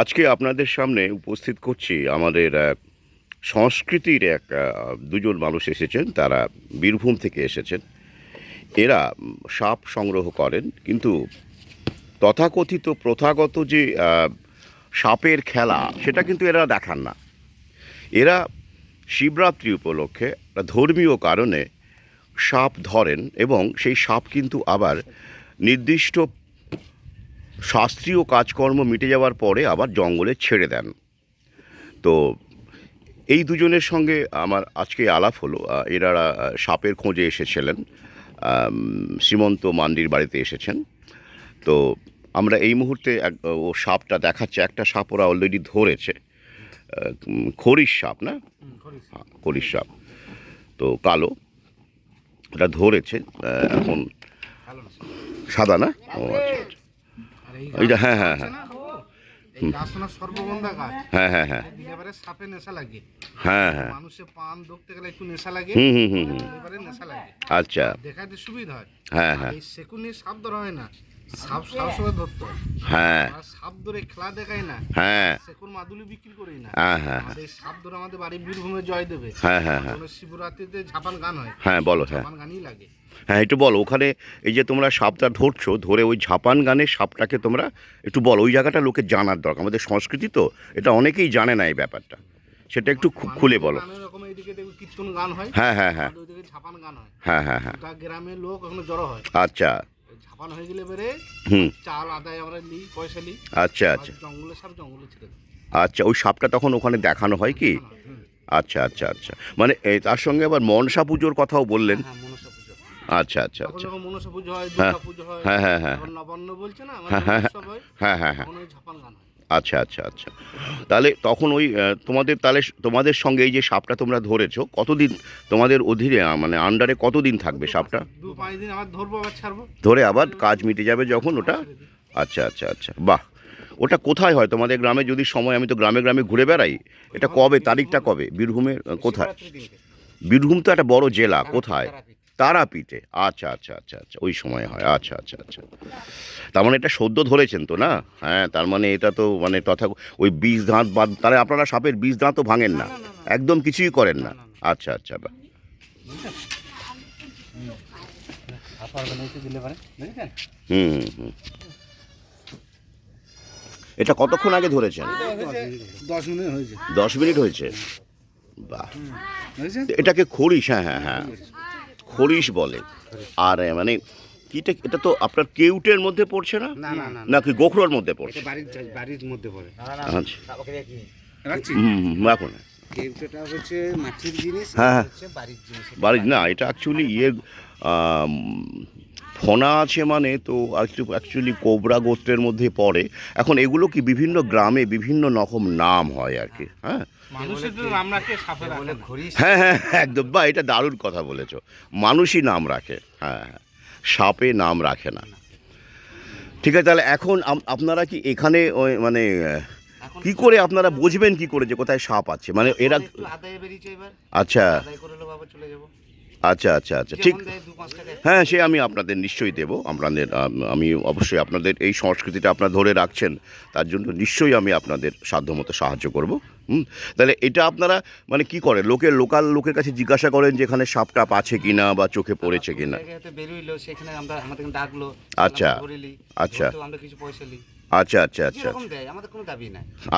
আজকে আপনাদের সামনে উপস্থিত করছি আমাদের সংস্কৃতির এক দুজন মানুষ এসেছেন, তারা বীরভূম থেকে এসেছেন। এরা সাপ সংগ্রহ করেন, কিন্তু তথাকথিত প্রথাগত যে সাপের খেলা, সেটা কিন্তু এরা দেখান না। এরা শিবরাত্রি উপলক্ষে ধর্মীয় কারণে সাপ ধরেন এবং সেই সাপ কিন্তু আবার নির্দিষ্ট শাস্ত্রীয় কাজকর্ম মিটে যাওয়ার পরে আবার জঙ্গলে ছেড়ে দেন। তো এই দুজনের সঙ্গে আমার আজকে আলাপ হলো। এরা সাপের খোঁজে এসেছিলেন। শ্রীমন্ত মান্ডির বাড়িতে এসেছেন। তো আমরা এই মুহূর্তে এক ও সাপটা দেখাচ্ছে। একটা সাপ ওরা অলরেডি ধরেছে। খরিশ সাপ না? হ্যাঁ, খরিশ সাপ। তো কালো। ওটা ধরেছে। এখন সাদা না? ও আচ্ছা আচ্ছা। গাছ হ্যাঁ হ্যাঁ হ্যাঁ। হ্যাঁ হ্যাঁ হ্যাঁ। এবারে সাপে নেশা লাগে হ্যাঁ হ্যাঁ। মানুষের পান ধরতে গেলে একটু নেশা লাগে হুম হুম হুম নেশা লাগে। আচ্ছা। দেখাতে সুবিধা হয়। হ্যাঁ হ্যাঁ। সেকুনি সাপ ধরা হয় না। সাপ সবসময় ধরতে। হ্যাঁ। আর সাপ ধরে খেলা দেখায় না হ্যাঁ। সেকুন মাদুলি বিক্রি করি না। হ্যাঁ হ্যাঁ সাপ ধরে আমাদের বাড়ি বীরভূমে জয় দেবে। হ্যাঁ হ্যাঁ হ্যাঁ। শিবরাত্রিতে ঝাপান গান হয়। হ্যাঁ বলো হ্যাঁ। গানই লাগে। হ্যাঁ একটু বলো ওখানে এই যে তোমরা সাপটা ধরছো ধরে ওই ঝাপান গানের সাপটাকে তোমরা একটু বলো ওই জায়গাটা লোকে জানার দরকার। আমাদের সংস্কৃতি তো এটা অনেকেই জানে না এই ব্যাপারটা। সেটা একটু খুলে বলো। এইদিকে দেখবে কীর্তন গান হয়। হ্যাঁ হ্যাঁ হ্যাঁ। হয়। হ্যাঁ হ্যাঁ হ্যাঁ। গ্রামের লোক জড়ো হয়। আচ্ছা। এই হয়ে গেলে বেরে চাল আদায় আমরা নিই পয়সা নিই। আচ্ছা আচ্ছা। জঙ্গলে সাপ জঙ্গলে ছেড়ে দিই আচ্ছা ওই সাপটা তখন ওখানে দেখানো হয় কি? আচ্ছা আচ্ছা আচ্ছা। মানে এই তার সঙ্গে আবার মনসা পুজোর কথাও বললেন। হ্যাঁ পুজো। আচ্ছা আচ্ছা আচ্ছা। মনসা পুজো হয় হ্যাঁ, দুর্গা পুজো হয় হ্যাঁ হ্যাঁ হ্যাঁ। নবান্ন বলছে না? হ্যাঁ, হ্যাঁ, হ্যাঁ। হয়। হ্যাঁ হ্যাঁ। আচ্ছা আচ্ছা আচ্ছা। তাহলে তখন ওই তোমাদের তাহলে তোমাদের সঙ্গে এই যে সাপটা তোমরা ধরেছো কতদিন তোমাদের অধীনে মানে আন্ডারে কতদিন থাকবে সাপটা? ধরে আবার কাজ মিটে যাবে যখন ওটা? আচ্ছা আচ্ছা আচ্ছা। বাহ! ওটা কোথায় হয়? তোমাদের গ্রামে যদি সময় আমি তো গ্রামে গ্রামে ঘুরে বেড়াই এটা কবে? তারিখটা কবে? বীরভূমের কোথায়? বীরভূম তো একটা বড় জেলা কোথায়? তারাপীঠ। আচ্ছা আচ্ছা আচ্ছা আচ্ছা ওই সময় হয়। আচ্ছা আচ্ছা আচ্ছা। তার মানে এটা সদ্য ধরেছেন তো না? হ্যাঁ তার মানে এটা তো মানে তথা ওই বীজ দাঁত বাদ তাহলে আপনারা সাপের বীজ দাঁতও ভাঙেন না? একদম কিছুই করেন না? আচ্ছা আচ্ছা হুম হুম, এটা কতক্ষণ আগে ধরেছেন? দশ মিনিট হয়েছে। দশ মিনিট হয়েছে? বাহ। এটাকে খরিস হ্যাঁ হ্যাঁ হ্যাঁ। খরিস বলে। আর মানে কিটা এটা তো আপনার কেউটের মধ্যে পড়ছে না? না না না নাকি গোখরোর মধ্যে পড়ছে? বাড়ির বাড়ির মধ্যে পড়ে। আচ্ছা। হুম এখন কেউটা হচ্ছে মাটির জিনিস হ্যাঁ, হ্যাঁ। বাড়ির জিনিস। বাড়ির না এটা অ্যাকচুয়ালি ইয়ে ফনা আছে মানে তো অ্যাকচুয়ালি কোবরা গোত্রের মধ্যে পড়ে। এখন এগুলো কি বিভিন্ন গ্রামে বিভিন্ন রকম নাম হয় আর কি হ্যাঁ? হ্যাঁ হ্যাঁ হ্যাঁ, একদম। বা এটা দারুণ কথা বলেছ। মানুষই নাম রাখে হ্যাঁ হ্যাঁ। সাপে নাম রাখে না। ঠিক আছে তাহলে এখন আপনারা কি এখানে ওই মানে কি করে আপনারা বুঝবেন কি করে যে কোথায় সাপ আছে? মানে এরা আচ্ছা। আচ্ছা আচ্ছা আচ্ছা ঠিক। হ্যাঁ সে আমি আপনাদের নিশ্চয়ই দেবো। আপনাদের আমি অবশ্যই আপনাদের এই সংস্কৃতিটা আপনারা ধরে রাখছেন তার জন্য নিশ্চয়ই আমি আপনাদের সাধ্যমতো সাহায্য করব। হুম? তাহলে এটা আপনারা মানে কি করেন? লোকের লোকাল লোকের কাছে জিজ্ঞাসা করেন যে এখানে সাপ টাপ আছে কি না বা চোখে পড়েছে কি না আচ্ছা, আচ্ছা। আচ্ছা আচ্ছা আচ্ছা আচ্ছা।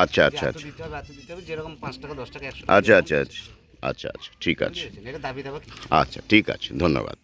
আচ্ছা আচ্ছা টাকা একশো আচ্ছা আচ্ছা আচ্ছা। আচ্ছা আচ্ছা ঠিক আছে। আচ্ছা ঠিক আছে ধন্যবাদ।